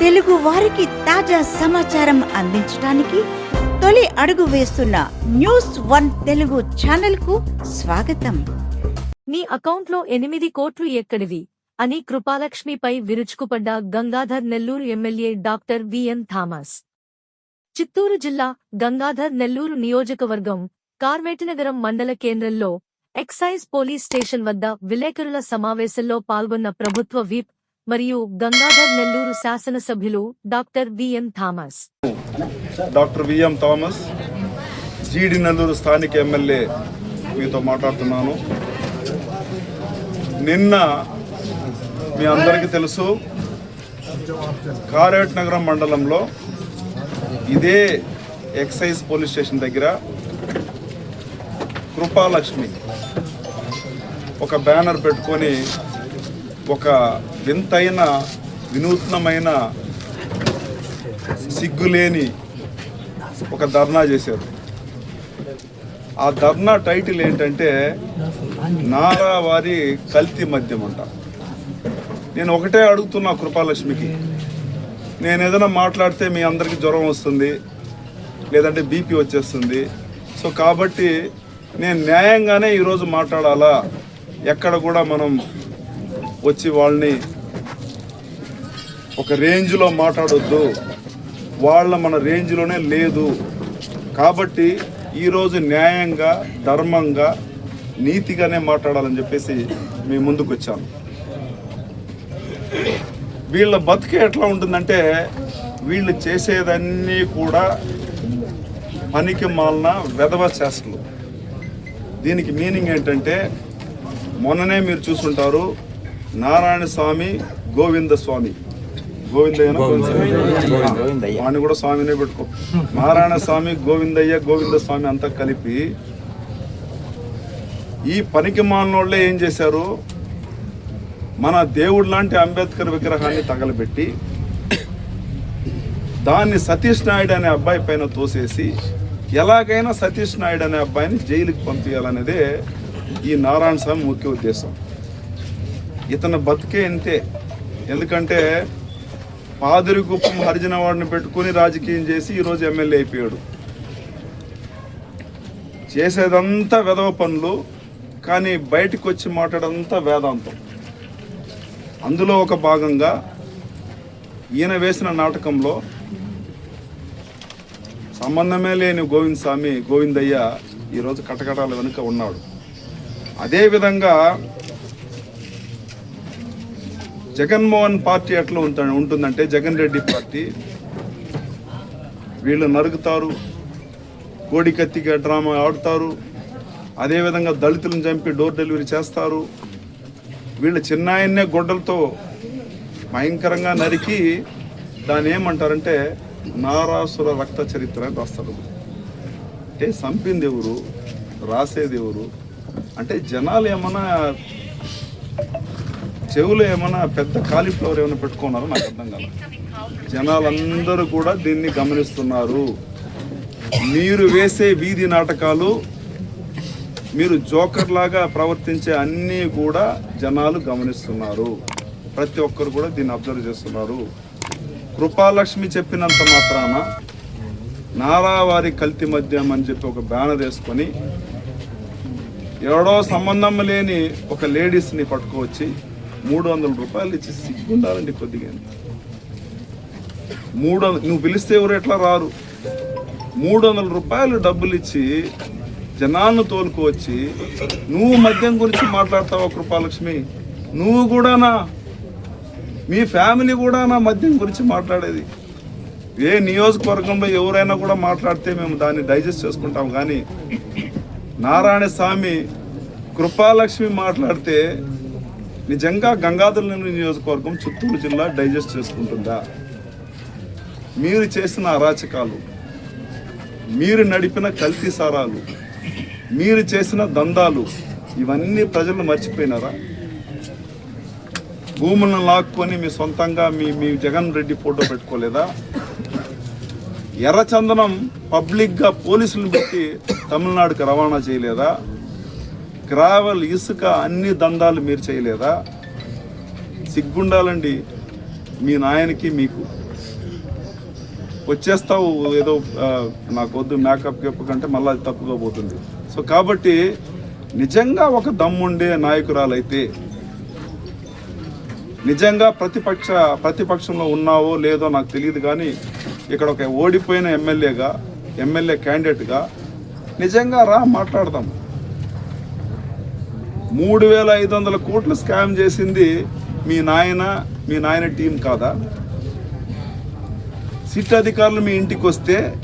తెలుగు వారికి తాజా సమాచారం అందించడానికి తొలి అడుగు వేస్తున్న న్యూస్ వన్ తెలుగు ఛానల్కు స్వాగతం. నీ అకౌంట్లో ఎనిమిది కోట్లు ఎక్కడివి? అని కృపాలక్ష్మిపై విరుచుకుపడ్డ Gangadhar Nellore MLA doctor VN Thomas. Chittoor జిల్లా గంగాధర్ నెల్లూరు నియోజకవర్గం కార్మేటనగరం మండల కేంద్రంలో ఎక్సైజ్ పోలీస్ స్టేషన్ వద్ద విలేకరుల సమావేశంలో పాల్గొన్న ప్రభుత్వ విప్ మరియు గంగాధర్ నెల్లూరు శాసనసభ్యులు doctor VM Thomas. Doctor VM Thomas GD Nellore స్థానిక ఎమ్మెల్యే మీతో మాట్లాడుతున్నాను. నిన్న మీ అందరికీ తెలుసు కారేట్ నగరం మండలంలో ఇదే ఎక్సైజ్ పోలీస్ స్టేషన్ దగ్గర కృపాలక్ష్మి ఒక బ్యానర్ పెట్టుకొని ఒక వింతైన వినూత్నమైన సిగ్గులేని ఒక ధర్నా చేశారు. ఆ ధర్నా టైటిల్ ఏంటంటే నారా వారి కల్తీ మద్యం అంట. నేను ఒకటే అడుగుతున్నా కృపాలక్ష్మికి. నేను ఏదైనా మాట్లాడితే మీ అందరికీ జ్వరం వస్తుంది లేదంటే బీపీ వచ్చేస్తుంది. సో కాబట్టి నేను న్యాయంగానే ఈరోజు మాట్లాడాలా? ఎక్కడ కూడా మనం వచ్చి వాళ్ళని ఒక రేంజ్లో మాట్లాడొద్దు. వాళ్ళ మన రేంజ్లోనే లేదు. కాబట్టి ఈరోజు న్యాయంగా ధర్మంగా నీతిగానే మాట్లాడాలని చెప్పేసి మేము ముందుకు వచ్చాము వీళ్ళ బతికే ఎట్లా ఉంటుందంటే వీళ్ళు చేసేదన్నీ కూడా పనికి మాలిన వెధవ చేష్టలు దీనికి మీనింగ్ ఏంటంటే మొన్ననే మీరు చూసుంటారు నారాయణ స్వామి గోవింద స్వామి గోవిందయ్య. వాడిని కూడా స్వామినే పెట్టుకో. నారాయణ స్వామి గోవిందయ్య గోవింద స్వామి అంతా కలిపి ఈ పనికి మాలినోళ్ళే ఏం చేశారు? మన దేవుడు లాంటి అంబేద్కర్ విగ్రహాన్ని తగలబెట్టి దాన్ని సతీష్ నాయుడు అనే అబ్బాయి పైన తోసేసి ఎలాగైనా సతీష్ నాయుడు అనే అబ్బాయిని జైలుకి పంపించాలనేదే ఈ నారాయణ స్వామి ముఖ్య ఉద్దేశం. ఇతను బతికే ఇంతే. ఎందుకంటే పాదిరి కుప్పం హరిజన వాడిని పెట్టుకుని రాజకీయం చేసి ఈరోజు ఎమ్మెల్యే అయిపోయాడు. చేసేదంతా వెధవ పనులు కానీ బయటకు వచ్చి మాట్లాడంతా వేదాంతం. అందులో ఒక భాగంగా ఈయన వేసిన నాటకంలో సంబంధమే లేని గోవింద్ స్వామి గోవిందయ్య ఈరోజు కటకటాల వెనుక ఉన్నాడు. అదేవిధంగా జగన్మోహన్ పార్టీ ఎట్లా ఉంటా ఉంటుందంటే జగన్ రెడ్డి పార్టీ వీళ్ళు నరుకుతారు కోడి కత్తిగా డ్రామా ఆడుతారు అదేవిధంగా దళితులను చంపి డోర్ డెలివరీ చేస్తారు. వీళ్ళు చిన్నాయన్నే గొడ్డలతో భయంకరంగా నరికి దాన్ని ఏమంటారంటే నారాసుర రక్త చరిత్ర అని రాస్తారు. అంటే చంపింది ఎవరు? రాసేది ఎవరు? అంటే జనాలు ఏమన్నా చెవులు ఏమైనా పెద్ద కాలీఫ్లవర్ ఏమైనా పెట్టుకున్నారో నాకు అర్థం కాదు. జనాలందరూ కూడా దీన్ని గమనిస్తున్నారు. మీరు వేసే వీధి నాటకాలు మీరు జోకర్ లాగా ప్రవర్తించే అన్నీ కూడా జనాలు గమనిస్తున్నారు. ప్రతి ఒక్కరు కూడా దీన్ని అబ్జర్వ్ చేస్తున్నారు. కృపాలక్ష్మి చెప్పినంత మాత్రాన నారావారి కల్తీ మద్యం అని చెప్పి ఒక బ్యానర్ వేసుకొని ఎవడో సంబంధం లేని ఒక లేడీస్ని పట్టుకోవచ్చి మూడు వందల రూపాయలు ఇచ్చి సిగ్గుండాలండి కొద్దిగా. మూడు వందలు నువ్వు పిలిస్తే ఎవరు ఎట్లా రారు? మూడు వందల రూపాయలు డబ్బులు ఇచ్చి జనాన్ని తోలుకువచ్చి నువ్వు మద్యం గురించి మాట్లాడతావా కృపాలక్ష్మి? నువ్వు కూడానా మీ ఫ్యామిలీ కూడా నా మద్యం గురించి మాట్లాడేది. ఏ నియోజకవర్గంలో ఎవరైనా కూడా మాట్లాడితే మేము దాన్ని డైజెస్ట్ చేసుకుంటాం కానీ నారాయణ స్వామి కృపాలక్ష్మి మాట్లాడితే నిజంగా గంగాధర నియోజకవర్గం చిత్తూరు జిల్లా డైజెస్ట్ చేసుకుంటుందా? మీరు చేసిన అరాచకాలు మీరు నడిపిన కల్తీ సారాలు మీరు చేసిన దందాలు ఇవన్నీ ప్రజలు మర్చిపోయినారా? భూములను లాక్కొని మీ సొంతంగా మీ మీ జగన్ రెడ్డి ఫోటో పెట్టుకోలేదా? ఎర్రచందనం పబ్లిక్గా పోలీసులను పెట్టి తమిళనాడుకి రవాణా చేయలేదా? గ్రావెల్ ఇసుక అన్ని దందాలు మీరు చేయలేదా? సిగ్గుండాలండి మీ నాయనకి మీకు. వచ్చేస్తావు ఏదో నాకు వద్దు మేకప్ గిప్ కంటే మళ్ళీ అది తప్పుగా పోతుంది. సో కాబట్టి నిజంగా ఒక దమ్ముండే నాయకురాలైతే నిజంగా ప్రతిపక్ష ప్రతిపక్షంలో ఉన్నావో లేదో నాకు తెలియదు కానీ ఇక్కడ ఒక ఓడిపోయిన ఎమ్మెల్యేగా ఎమ్మెల్యే క్యాండిడేట్గా నిజంగా రా మాట్లాడదాం. మూడు వేల ఐదు వందల కోట్లు స్కామ్ చేసింది మీ నాయన మీ నాయన టీం కాదా? సిట్ అధికారులు మీ ఇంటికి వస్తే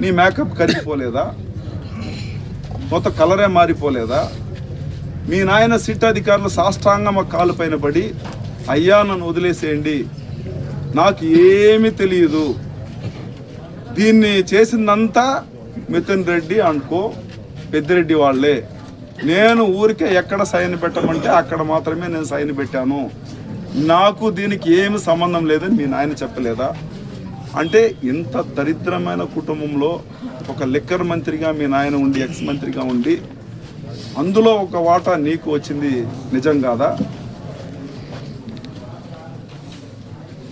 నీ మేకప్ కరిగిపోలేదా? మొత్తం కలరే మారిపోలేదా? మీ నాయన సిట్ అధికారులు సాష్టాంగమ కాలు పైన పడి అయ్యా నన్ను వదిలేసేయండి. నాకు ఏమీ తెలియదు. దీన్ని చేసిందంతా మిథున్ రెడ్డి అనుకో పెద్దిరెడ్డి వాళ్ళే. నేను ఊరికే ఎక్కడ సైన్ పెట్టమంటే అక్కడ మాత్రమే నేను సైన్ పెట్టాను. నాకు దీనికి ఏమి సంబంధం లేదని మీ నాయన చెప్పలేదా? అంటే ఇంత దరిద్రమైన కుటుంబంలో ఒక లిక్కర్ మంత్రిగా మీ నాయన ఉండి ఎక్స్ మంత్రిగా ఉండి అందులో ఒక వాటా నీకు వచ్చింది నిజం కాదా?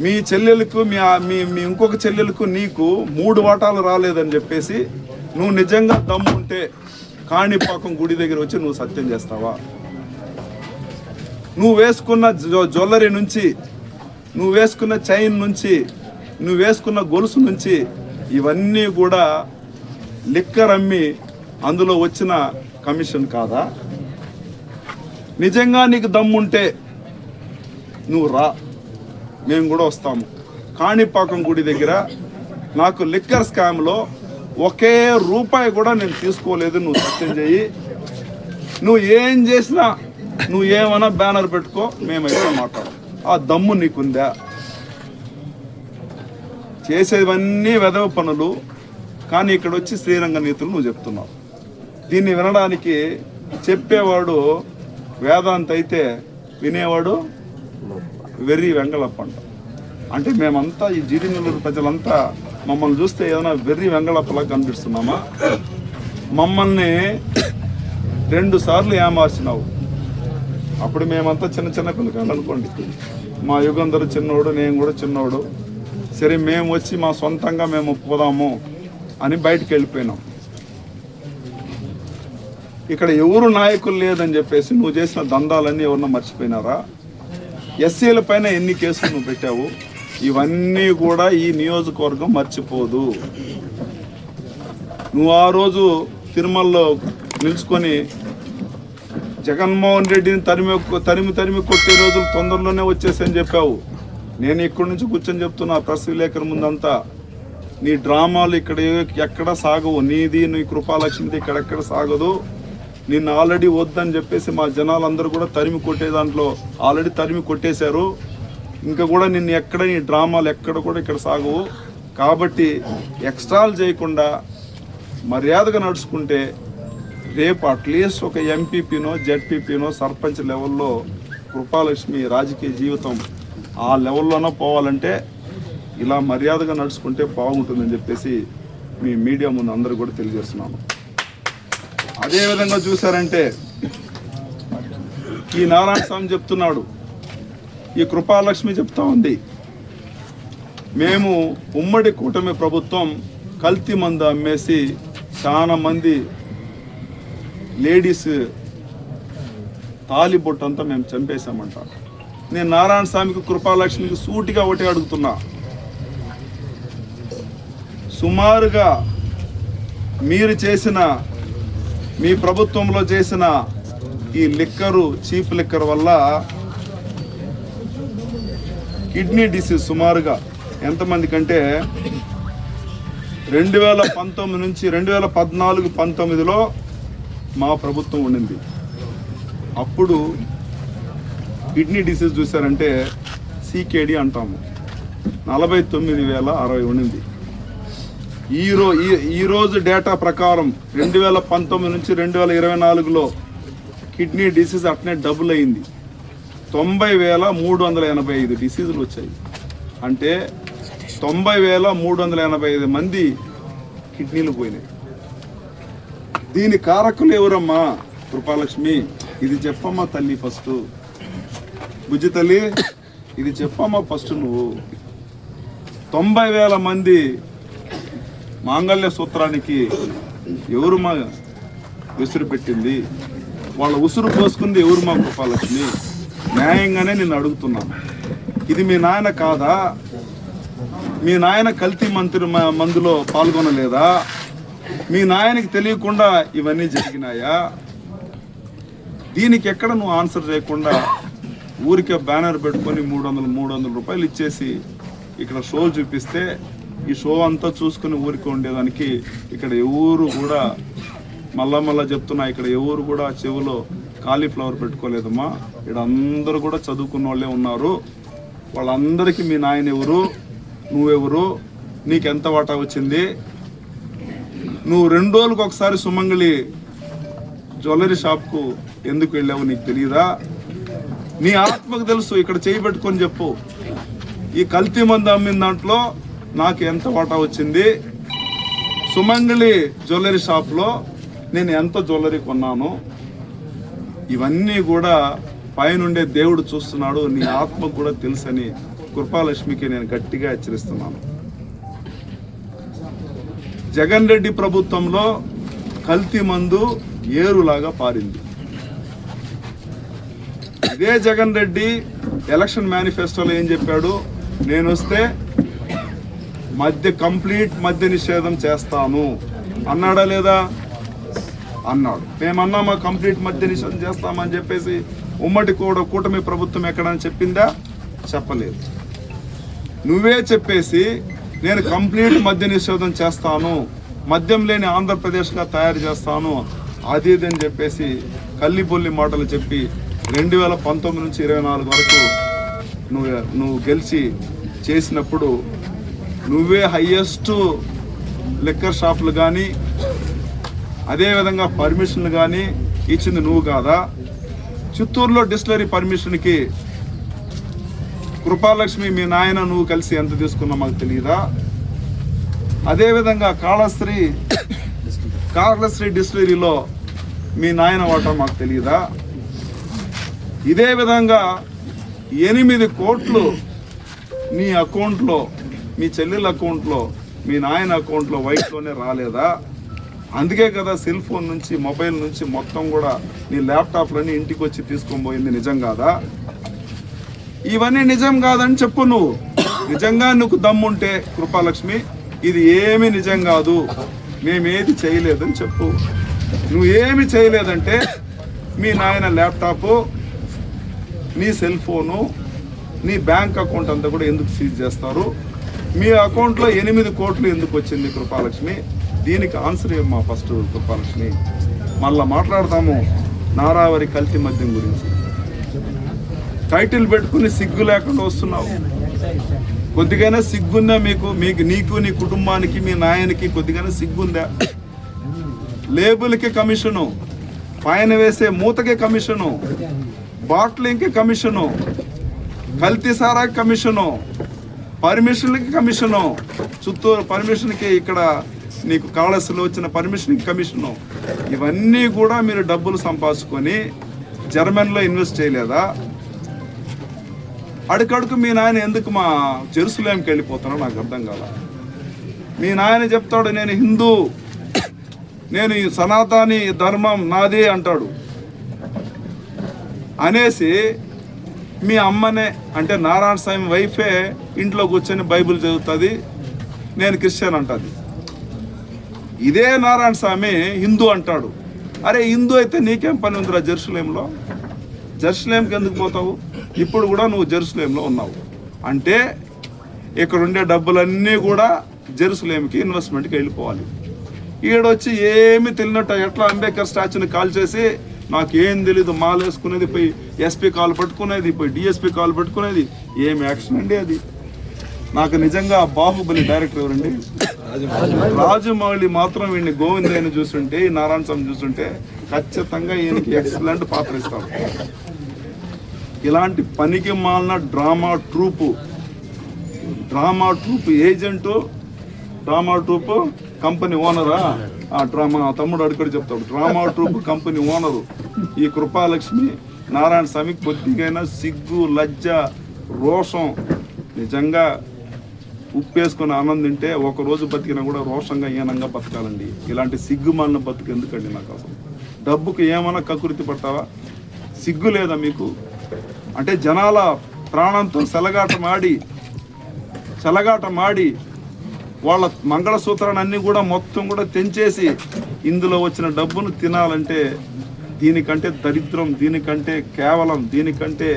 మీ చెల్లెలకు మీ మీ మీ ఇంకొక చెల్లెలకు నీకు మూడు వాటాలు రాలేదని చెప్పేసి నువ్వు నిజంగా దమ్ము ఉంటే కాణిపాకం గుడి దగ్గర వచ్చి నువ్వు సత్యం చేస్తావా? నువ్వు వేసుకున్న జ్వ- జ్యువెలరీ నుంచి నువ్వు వేసుకున్న చైన్ నుంచి నువ్వు వేసుకున్న గొలుసు నుంచి ఇవన్నీ కూడా లిక్కర్ అమ్మి అందులో వచ్చిన కమిషన్ కాదా? నిజంగా నీకు దమ్ముంటే నువ్వు రా. మేము కూడా వస్తాము. కాణిపాకం గుడి దగ్గర నాకు లిక్కర్ స్కామ్లో ఒకే రూపాయి కూడా నేను తీసుకోలేదు నువ్వు సత్యం చెయ్యి. నువ్వు ఏం చేసినా నువ్వు ఏమైనా బ్యానర్ పెట్టుకో మేమైతే మాట్లాడం ఆ దమ్ము నీకుందా? చేసేవన్నీ వెదవ పనులు కానీ ఇక్కడ వచ్చి శ్రీరంగ నీతులు నువ్వు చెప్తున్నావు. దీన్ని వినడానికి చెప్పేవాడు వేదాంత అయితే వినేవాడు వెర్రి వెంగళప్ప అంట అంటే మేమంతా ఈ జీడి నెల్లూరు ప్రజలంతా మమ్మల్ని చూస్తే ఏదైనా వెర్రి వెంగళప్పలా కనిపిస్తున్నామా మమ్మల్ని రెండు సార్లు ఏమార్చినావు. అప్పుడు మేమంతా చిన్న చిన్న పిల్లకాయలు అనుకోండి. మా యుగంధరు చిన్నోడు నేను కూడా చిన్నోడు. సరే మేము వచ్చి మా సొంతంగా మేము పోదాము అని బయటికి వెళ్ళిపోయినాం. ఇక్కడ ఎవరు నాయకులు లేదని చెప్పేసి నువ్వు చేసిన దందాలన్నీ ఎవరన్నా మర్చిపోయినారా? ఎస్సీల పైన ఎన్ని కేసులు నువ్వు పెట్టావు? ఇవన్నీ కూడా ఈ నియోజకవర్గం మర్చిపోదు. నువ్వు ఆ రోజు తిరుమలలో నిలుచుకొని జగన్మోహన్ రెడ్డిని తరిమి తరిమి తరిమి కొట్టే రోజులు తొందరలోనే వచ్చేసని చెప్పావు. నేను ఇక్కడి నుంచి కూర్చొని చెప్తున్నా ప్రెస్ విలేకరు ముందంతా. నీ డ్రామాలు ఇక్కడ ఏ- ఎక్కడ సాగవు. నీది నీ కృపాలక్ష్మిది ఇక్కడెక్కడ సాగదు. నిన్ను ఆల్రెడీ వద్దని చెప్పేసి మా జనాలందరూ కూడా తరిమి కొట్టే దాంట్లో ఆల్రెడీ తరిమి కొట్టేశారు. ఇంకా కూడా నిన్ను ఎక్కడ నీ డ్రామాలు ఎక్కడ కూడా ఇక్కడ సాగవు. కాబట్టి ఎక్స్ట్రాలు చేయకుండా మర్యాదగా నడుచుకుంటే రేపు అట్లీస్ట్ ఒక ఎంపీపీనో జెడ్పీపీనో సర్పంచ్ లెవెల్లో కృపాలక్ష్మి రాజకీయ జీవితం ఆ లెవెల్లోనో పోవాలంటే ఇలా మర్యాదగా నడుచుకుంటే బాగుంటుందని చెప్పేసి మీ మీడియా ముందు అందరూ కూడా తెలియజేస్తున్నాను. అదేవిధంగా చూసారంటే ఈ నారాయణ స్వామి చెప్తున్నాడు ఈ కృపాలక్ష్మి చెప్తా ఉంది. మేము ఉమ్మడి కూటమి ప్రభుత్వం కల్తీ మందు అమ్మేసి చాలామంది లేడీస్ తాలిబొట్టంతా మేము చంపేశామంట. నేను నారాయణ స్వామికి కృపాలక్ష్మికి సూటిగా ఒకటి అడుగుతున్నా. సుమారుగా మీరు చేసిన మీ ప్రభుత్వంలో చేసిన ఈ లిక్కరు చీప్ లిక్కర్ వల్ల కిడ్నీ డిసీజ్ సుమారుగా ఎంతమంది కంటే రెండు వేల పంతొమ్మిది నుంచి రెండు వేల పద్నాలుగు పంతొమ్మిదిలో మా ప్రభుత్వం ఉండింది. అప్పుడు కిడ్నీ డిసీజ్ చూసారంటే సీకేడి అంటాము. నలభై తొమ్మిది వేల అరవై ఉండింది. ఈరో ఈరోజు ఈ- డేటా ప్రకారం రెండు వేల పంతొమ్మిది నుంచి రెండు వేల ఇరవై నాలుగులో కిడ్నీ డిసీజ్ అట్నే డబుల్ అయింది. తొంభై వేల మూడు వందల ఎనభై ఐదు డిసీజులు వచ్చాయి. అంటే తొంభై వేల మూడు వందల ఎనభై ఐదు మంది కిడ్నీలు పోయినాయి. దీని కారకులు ఎవరమ్మా? కృపాలక్ష్మి. ఇది చెప్పమ్మా తల్లి ఫస్ట్. బుజ్జి తల్లి ఇది చెప్పమ్మా ఫస్ట్ నువ్వు. తొంభై వేల మంది మాంగళ్య సూత్రానికి ఎవరు మా విసురు పెట్టింది? వాళ్ళ ఉసురు పోసుకుంది ఎవరు మా కృపాలక్ష్మి? న్యాయంగానే నేను అడుగుతున్నాను ఇది మీ నాయన కాదా? మీ నాయన కల్తీ మంత్రి మందులో పాల్గొనలేదా? మీ నాయనకి తెలియకుండా ఇవన్నీ జరిగినాయా? దీనికి ఎక్కడ నువ్వు ఆన్సర్ చేయకుండా ఊరికే బ్యానర్ పెట్టుకొని మూడు వందలు మూడు వందల రూపాయలు ఇచ్చేసి ఇక్కడ షో చూపిస్తే ఈ షో అంతా చూసుకుని ఊరికి ఉండేదానికి ఇక్కడ ఎవరు కూడా మళ్ళా మళ్ళా చెప్తున్నా ఇక్కడ ఎవరు కూడా చెవిలో కాలీఫ్లవర్ పెట్టుకోలేదమ్మా. ఇక్కడ అందరూ కూడా చదువుకున్న వాళ్ళే ఉన్నారు. వాళ్ళందరికీ మీ నాయన ఎవరు? నువ్వెవరు? నీకెంత వాటా వచ్చింది? నువ్వు రెండు రోజులకు ఒకసారి సుమంగళి జ్యువెలరీ షాప్కు ఎందుకు వెళ్ళావు నీకు తెలియదా నీ ఆత్మకు తెలుసు ఇక్కడ చేయి పెట్టుకొని చెప్పు. ఈ కల్తీ మందు అమ్మిన దాంట్లో నాకు ఎంత వాటా వచ్చింది? సుమంగళి జ్యువెలరీ షాప్లో నేను ఎంత జ్యువెలరీ కొన్నాను? ఇవన్నీ కూడా పైనుండే దేవుడు చూస్తున్నాడు నీ ఆత్మకు కూడా తెలుసని కృపాలక్ష్మికి నేను గట్టిగా హెచ్చరిస్తున్నాను. జగన్ రెడ్డి ప్రభుత్వంలో కల్తీ మందు ఏరులాగా పారింది. ఇదే జగన్ రెడ్డి ఎలక్షన్ మేనిఫెస్టోలో ఏం చెప్పాడు? నేను వస్తే మద్య కంప్లీట్ మద్య నిషేధం చేస్తాను. అన్నాడా లేదా? అన్నాడు. మేమన్నామా కంప్లీట్ మద్య నిషేధం చేస్తామని చెప్పేసి ఉమ్మడి కూడా కూటమి ప్రభుత్వం ఎక్కడని చెప్పిందా? చెప్పలేదు. నువ్వే చెప్పేసి నేను కంప్లీట్ మద్య నిషేధం చేస్తాను. మద్యం లేని ఆంధ్రప్రదేశ్గా తయారు చేస్తాను. అది ఇది అని చెప్పేసి కల్లిబొల్లి మాటలు చెప్పి రెండు వేల పంతొమ్మిది నుంచి ఇరవై నాలుగు వరకు నువ్వు నువ్వు గెలిచి చేసినప్పుడు నువ్వే హయ్యెస్ట్ లిక్కర్ షాపులు కానీ అదేవిధంగా పర్మిషన్లు కానీ ఇచ్చింది నువ్వు కాదా? చిత్తూరులో డిస్టిలరీ పర్మిషన్కి కృపాలక్ష్మి మీ నాయన నువ్వు కలిసి ఎంత తీసుకున్నా మాకు తెలియదా అదేవిధంగా కాళశ్రీ కాళశ్రీ డిస్టిలరీలో మీ నాయన వాటా మాకు తెలియదా ఇదే విధంగా ఎనిమిది కోట్లు నీ అకౌంట్లో మీ చెల్లెల అకౌంట్లో మీ నాయన అకౌంట్లో వైట్లోనే రాలేదా? అందుకే కదా సెల్ ఫోన్ నుంచి మొబైల్ నుంచి మొత్తం కూడా నీ ల్యాప్టాప్లన్నీ ఇంటికి వచ్చి తీసుకొని పోయింది నిజం కాదా? ఇవన్నీ నిజం కాదని చెప్పు నువ్వు. నిజంగా నువ్వు దమ్ముంటే కృపాలక్ష్మి ఇది ఏమీ నిజం కాదు. మేమేది చేయలేదని చెప్పు. నువ్వు ఏమి చేయలేదంటే మీ నాయన ల్యాప్టాపు నీ సెల్ ఫోను నీ బ్యాంక్ అకౌంట్ అంతా కూడా ఎందుకు సీజ్ చేస్తారు? మీ అకౌంట్లో ఎనిమిది కోట్లు ఎందుకు వచ్చింది కృపాలక్ష్మి? దీనికి ఆన్సర్ మా ఫస్ట్ కృపాలక్ష్మి మళ్ళా మాట్లాడతాము నారావరి కల్తీ మద్యం గురించి. టైటిల్ పెట్టుకుని సిగ్గు లేకుండా వస్తున్నావు. కొద్దిగానే సిగ్గుందా మీకు? మీకు నీకు నీ కుటుంబానికి మీ నాయనకి కొద్దిగానే సిగ్గుందా? లేబుల్కి కమిషను పైన వేసే మూతకి కమిషను బాట్లింగ్కి కమిషను కల్తీ సారా కమిషను పర్మిషన్లకి కమిషను చిత్తూరు పర్మిషన్కి ఇక్కడ నీకు కాళస్సులో వచ్చిన పర్మిషన్ కమిషను ఇవన్నీ కూడా మీరు డబ్బులు సంపాదించుకొని జర్మన్లో ఇన్వెస్ట్ చేయలేదా? అడుకడుకు మీ నాయన ఎందుకు మా జెరూసలేంకి వెళ్ళిపోతానో నాకు అర్థం కాల. మీ నాయన చెప్తాడు నేను హిందూ నేను ఈ సనాతని ధర్మం నాది అంటాడు. అనేసి మీ అమ్మనే అంటే నారాయణ స్వామి వైఫే ఇంట్లో కూర్చొని బైబిల్ చదువుతుంది నేను క్రిస్టియన్ అంటది. ఇదే నారాయణ స్వామి హిందూ అంటాడు. అరే హిందూ అయితే నీకేం పని ఉందిరా జెరూసలేంలో జెరూసలేంకి ఎందుకు పోతావు? ఇప్పుడు కూడా నువ్వు జెరూసలేంలో ఉన్నావు. అంటే ఇక్కడ ఉండే డబ్బులన్నీ కూడా జెరూసలేంకి ఇన్వెస్ట్మెంట్కి వెళ్ళిపోవాలి. ఈడొచ్చి ఏమి తెలియనట్టు ఎట్లా అంబేద్కర్ స్టాచ్యూని కాల్ చేసి నాకేం తెలీదు మాలేసుకునేది పోయి ఎస్పీ కాల్ పట్టుకునేది పోయి డిఎస్పీ కాల్ పట్టుకునేది ఏం యాక్షన్ అండి అది? నాకు నిజంగా బాహుబలి డైరెక్టర్ ఎవరండి? రాజమౌళి మాత్రం వీడిని గోవిందయ్యని చూస్తుంటే ఈ నారాయణ స్వామి చూస్తుంటే ఖచ్చితంగా ఈయనకి ఎక్సలెంట్ పాత్ర ఇస్తాను ఇలాంటి పనికి మాలిన drama troupe drama troupe agent drama troupe company ఓనరా? ఆ డ్రామా తమ్ముడు అడుగుడు చెప్తాడు. డ్రామా ట్రూప్ కంపెనీ ఓనరు ఈ కృపాలక్ష్మి నారాయణ స్వామి కొద్దిగైనా సిగ్గు లజ్జ రోషం నిజంగా ఉప్పు వేసుకొని ఆనందం తింటే బతికినా కూడా రోషంగా ఈనంగా బతకాలండి. ఇలాంటి సిగ్గుమాలిన బతుకు ఎందుకండి నాకు అసలు? డబ్బుకు ఏమైనా కకృతి పడతావా? సిగ్గు లేదా మీకు? అంటే జనాల ప్రాణంతో సెలగాటమాడి మాడి మాడి వాళ్ళ మంగళసూత్రాన్ని అన్నీ కూడా మొత్తం కూడా తెంచేసి ఇందులో వచ్చిన డబ్బును తినాలంటే దీనికంటే దరిద్రం దీనికంటే కేవలం దీనికంటే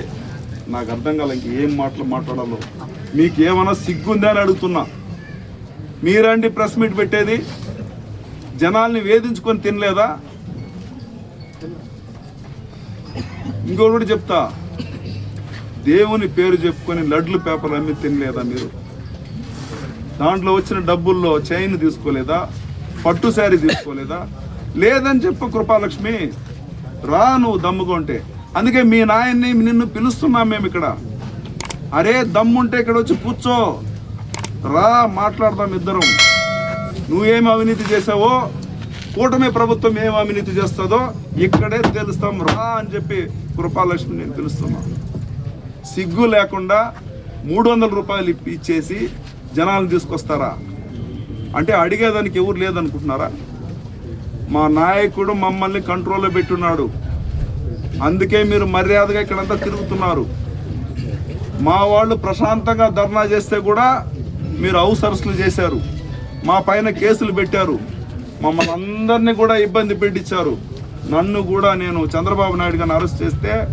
నాకు అర్థం కాల ఇంక ఏం మాటలు మాట్లాడాలో. మీకు ఏమైనా సిగ్గుందా అని అడుగుతున్నా. మీరండి ప్రెస్ మీట్ పెట్టేది. జనాల్ని వేధించుకొని తినలేదా? ఇంకొకటి చెప్తా. దేవుని పేరు చెప్పుకొని లడ్లు పేపర్లు అమ్మి తినలేదా మీరు? దాంట్లో వచ్చిన డబ్బుల్లో చైన్ తీసుకోలేదా? పట్టు శారీ తీసుకోలేదా? లేదని చెప్పు కృపాలక్ష్మి. రా నువ్వు దమ్ముకుంటే. అందుకే మీ నాయన్ని నిన్ను పిలుస్తున్నాం మేము ఇక్కడ. అరే దమ్ముంటే ఇక్కడ వచ్చి కూర్చో. రా మాట్లాడదాం ఇద్దరం. నువ్వేం అవినీతి చేసావో కూటమి ప్రభుత్వం ఏం అవినీతి చేస్తుందో ఇక్కడే తెలుస్తాం. రా అని చెప్పి కృపాలక్ష్మి నేను పిలుస్తున్నా. సిగ్గు లేకుండా మూడు వందల రూపాయలు ఇప్పి- ఇచ్చేసి జనాలను తీసుకొస్తారా? అంటే అడిగేదానికి ఎవరు లేదనుకుంటున్నారా? మా నాయకుడు మమ్మల్ని కంట్రోల్లో పెట్టున్నాడు. అందుకే మీరు మర్యాదగా ఇక్కడంతా తిరుగుతున్నారు. మా వాళ్ళు ప్రశాంతంగా ధర్నా చేస్తే కూడా మీరు హౌస్ అరెస్టులు చేశారు. మా పైన కేసులు పెట్టారు. మమ్మల్ని అందరినీ కూడా ఇబ్బంది పెట్టించారు. నన్ను కూడా నేను చంద్రబాబు నాయుడు గారిని అరెస్ట్ చేస్తే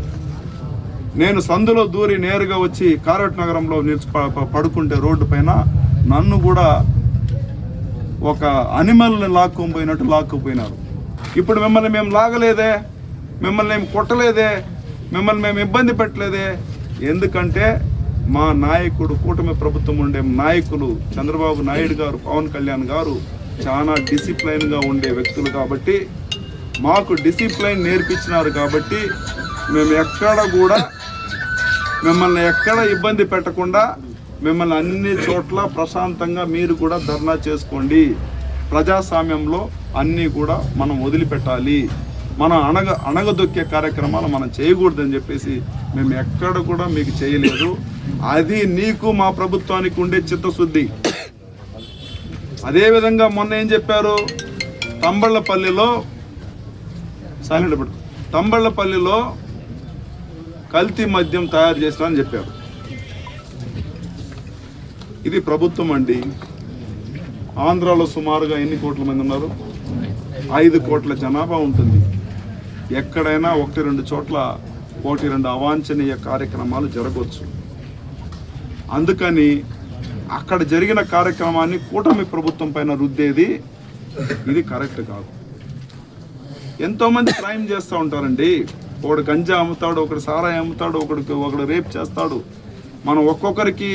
నేను సందులో దూరి నేరుగా వచ్చి కారట్ నగరంలో నిలిచి ప- పడుకుంటే రోడ్డు పైన నన్ను కూడా ఒక అనిమల్ని లాక్కుపోయినట్టు లాక్కుపోయినారు. ఇప్పుడు మిమ్మల్ని మేము లాగలేదే? మిమ్మల్ని మేము కొట్టలేదే మిమ్మల్ని మేము ఇబ్బంది పెట్టలేదే. ఎందుకంటే మా నాయకుడు కూటమి ప్రభుత్వం ఉండే నాయకులు చంద్రబాబు నాయుడు గారు పవన్ కళ్యాణ్ గారు చాలా డిసిప్లైన్గా ఉండే వ్యక్తులు కాబట్టి మాకు డిసిప్లైన్ నేర్పించినారు కాబట్టి మేము ఎక్కడ కూడా మిమ్మల్ని ఎక్కడ ఇబ్బంది పెట్టకుండా మిమ్మల్ని అన్ని చోట్ల ప్రశాంతంగా మీరు కూడా ధర్నా చేసుకోండి. ప్రజాస్వామ్యంలో అన్నీ కూడా మనం వదిలిపెట్టాలి. మనం అణగ అణగదొక్కే కార్యక్రమాలు మనం చేయకూడదని చెప్పేసి మేము ఎక్కడ కూడా మీకు చేయలేదు. అది నీకు మా ప్రభుత్వానికి ఉండే చిత్తశుద్ధి. అదేవిధంగా మొన్న ఏం చెప్పారు? తంబళ్ళపల్లిలో సైలెంట్ పెట్టు తంబళ్ళపల్లిలో కల్తీ మద్యం తయారు చేసిన అని చెప్పారు. ఇది ప్రభుత్వం అండి. ఆంధ్రాలో సుమారుగా ఎన్ని కోట్ల మంది ఉన్నారు? ఐదు కోట్ల జనాభా ఉంటుంది. ఎక్కడైనా ఒకటి రెండు చోట్ల ఒకటి రెండు అవాంఛనీయ కార్యక్రమాలు జరగవచ్చు. అందుకని అక్కడ జరిగిన కార్యక్రమాన్ని కూటమి ప్రభుత్వం పైన రుద్దేది ఇది కరెక్ట్ కాదు. ఎంతోమంది క్రైమ్ చేస్తూ ఉంటారండి. ఒకడు గంజా అమ్ముతాడు ఒకడు సారాయి అమ్ముతాడు ఒకడికి ఒకడు రేప్ చేస్తాడు. మనం ఒక్కొక్కరికి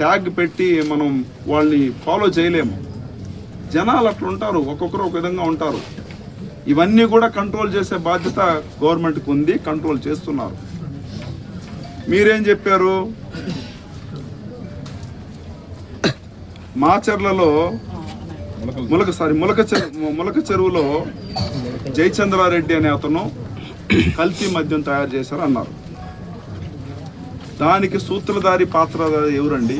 ట్యాగ్ పెట్టి మనం వాళ్ళని ఫాలో చేయలేము. జనాలు అట్లుంటారు ఒక్కొక్కరు ఒక విధంగా ఉంటారు. ఇవన్నీ కూడా కంట్రోల్ చేసే బాధ్యత గవర్నమెంట్కి ఉంది కంట్రోల్ చేస్తున్నారు. మీరేం చెప్పారు? మాచర్లలో ములక సారీ ములక చెరువు ములక చెరువులో జయచంద్రారెడ్డి అనే అతను కల్తీ మద్యం తయారు చేశారు అన్నారు. దానికి సూత్రధారి పాత్రధారి ఎవరండి?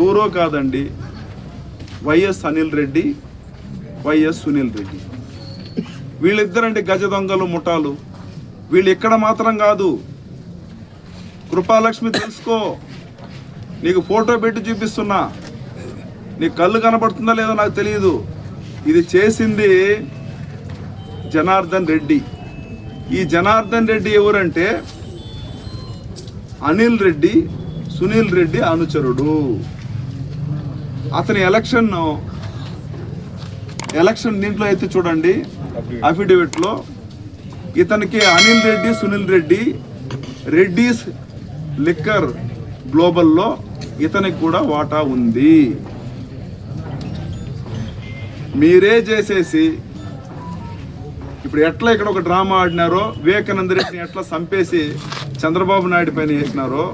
ఎవరో కాదండి వైఎస్ అనిల్ రెడ్డి వైఎస్ సునీల్ రెడ్డి. వీళ్ళిద్దరండి గజ దొంగలు ముఠాలు. వీళ్ళు ఇక్కడ మాత్రం కాదు. కృపాలక్ష్మి తెలుసుకో. నీకు ఫోటో పెట్టి చూపిస్తున్నా. నీ కళ్ళు కనబడుతుందా లేదో నాకు తెలియదు ఇది చేసింది జనార్దన్ రెడ్డి. ఈ జనార్దన్ రెడ్డి ఎవరంటే అనిల్ రెడ్డి సునీల్ రెడ్డి అనుచరుడు. అతని ఎలక్షన్ ఎలక్షన్ దీంట్లో అయితే చూడండి. అఫిడవిట్లో ఇతనికి అనిల్ రెడ్డి సునీల్ రెడ్డి రెడ్డిస్ లిక్కర్ గ్లోబల్లో ఇతనికి కూడా వాటా ఉంది. మీరే చేసేసి ఇప్పుడు ఎట్లా ఇక్కడ ఒక డ్రామా ఆడినారో వివేకానంద రెడ్డిని ఎట్లా చంపేసి చంద్రబాబు నాయుడు పైన వేసినారో?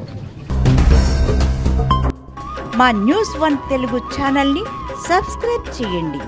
మా న్యూస్ వన్ తెలుగు ఛానల్ని సబ్స్క్రైబ్ చేయండి.